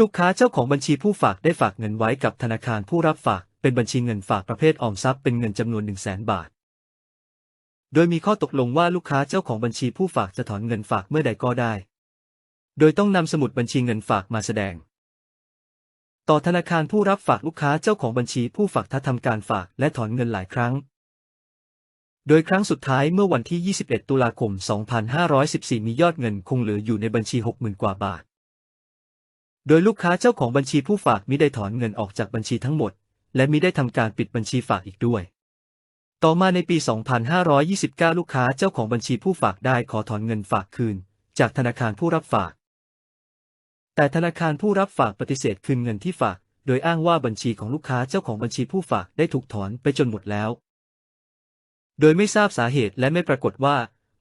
ลูกค้าเจ้าของบัญชีผู้ฝากได้ฝากเงินไว้กับธนาคารผู้รับฝาก เป็นบัญชีเงินฝากประเภทออมทรัพย์เป็นเงินจำนวน 1 0 0 0 0แบาท โดยมีข้อตกลงว่าลูกค้าเจ้าของบัญชีผู้ฝากจะถอนเงินฝากเมื่อใดก็ได้ โดยต้องนำสมุดบัญชีเงินฝากมาแสดง ต่อธนาคารผู้รับฝากลูกค้าเจ้าของบัญชีผู้ฝากถ้าทำการฝากและถอนเงินหลายครั้ง โดยครั้งสุดท้ายเมื่อวันที่ 21 ตุลาคม 2514 มียอดเงินคงเหลืออยู่ในบัญชี 60,000 กว่าบาท โดยลูกค้าเจ้าของบัญชีผู้ฝากมิได้ถอนเงินออกจากบัญชีทั้งหมด และมิได้ทำการปิดบัญชีฝากอีกด้วย ต่อมาในปี 2529 ลูกค้าเจ้าของบัญชีผู้ฝากได้ขอถอนเงินฝากคืน จากธนาคารผู้รับฝาก แต่ธนาคารผู้รับฝากปฏิเสธคืนเงินที่ฝาก โดยอ้างว่าบัญชีของลูกค้าเจ้าของบัญชีผู้ฝากได้ถูกถอนไปจนหมดแล้ว โดยไม่ทราบสาเหตุและไม่ปรากฏว่า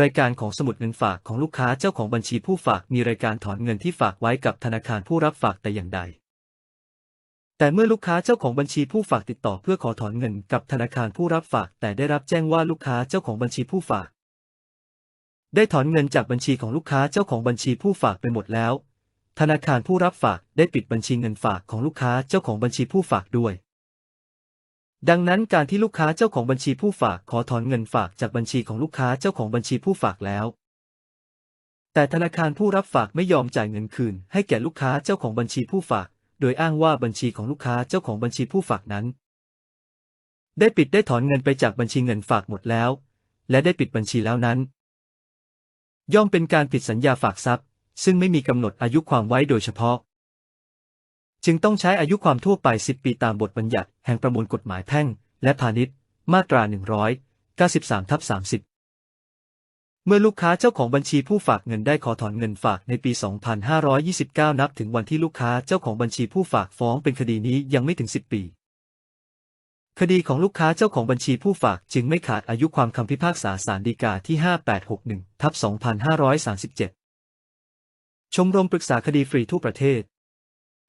รายการของสมุดเงินฝากของลูกค้าเจ้าของบัญชีผู้ฝากมีรายการถอนเงินที่ฝากไว้กับธนาคารผู้รับฝากแต่อย่างใด แต่เมื่อลูกค้าเจ้าของบัญชีผู้ฝากติดต่อเพื่อขอถอนเงินกับธนาคารผู้รับฝากแต่ได้รับแจ้งว่าลูกค้าเจ้าของบัญชีผู้ฝาก ได้ถอนเงินจากบัญชีของลูกค้าเจ้าของบัญชีผู้ฝากไปหมดแล้ว ธนาคารผู้รับฝากได้ปิดบัญชีเงินฝากของลูกค้าเจ้าของบัญชีผู้ฝากด้วย ดังนั้นการที่ลูกค้าเจ้าของบัญชีผู้ฝากขอถอนเงินฝากจากบัญชีของลูกค้าเจ้าของบัญชีผู้ฝากแล้ว แต่ธนาคารผู้รับฝากไม่ยอมจ่ายเงินคืน ให้แก่ลูกค้าเจ้าของบัญชีผู้ฝาก โดยอ้างว่าบัญชีของลูกค้าเจ้าของบัญชีผู้ฝากนั้น ได้ปิดได้ถอนเงินไปจากบัญชีเงินฝากหมดแล้ว และได้ปิดบัญชีแล้วนั้น ย่อมเป็นการผิดสัญญาฝากทรัพย์ ซึ่งไม่มีกำหนดอายุความไว้โดยเฉพาะ จึงต้องใช้อายุความทั่วไป 10 ปีตามบทบัญญัติแห่งประมวลกฎหมายแพ่ง และพาณิชย์ มาตรา 193ทับ30 เมื่อลูกค้าเจ้าของบัญชีผู้ฝากเงินได้ขอถอนเงินฝากในปี 2529 นับถึงวันที่ลูกค้าเจ้าของบัญชีผู้ฝากฟ้องเป็นคดีนี้ยังไม่ถึง 10 ปี คดีของลูกค้าเจ้าของบัญชีผู้ฝากจึงไม่ขาดอายุความคำพิพากษาศาลฎีกาที่ 5861ทับ2537 ชมรมปรึกษาคดีฟรีทั่วประเทศ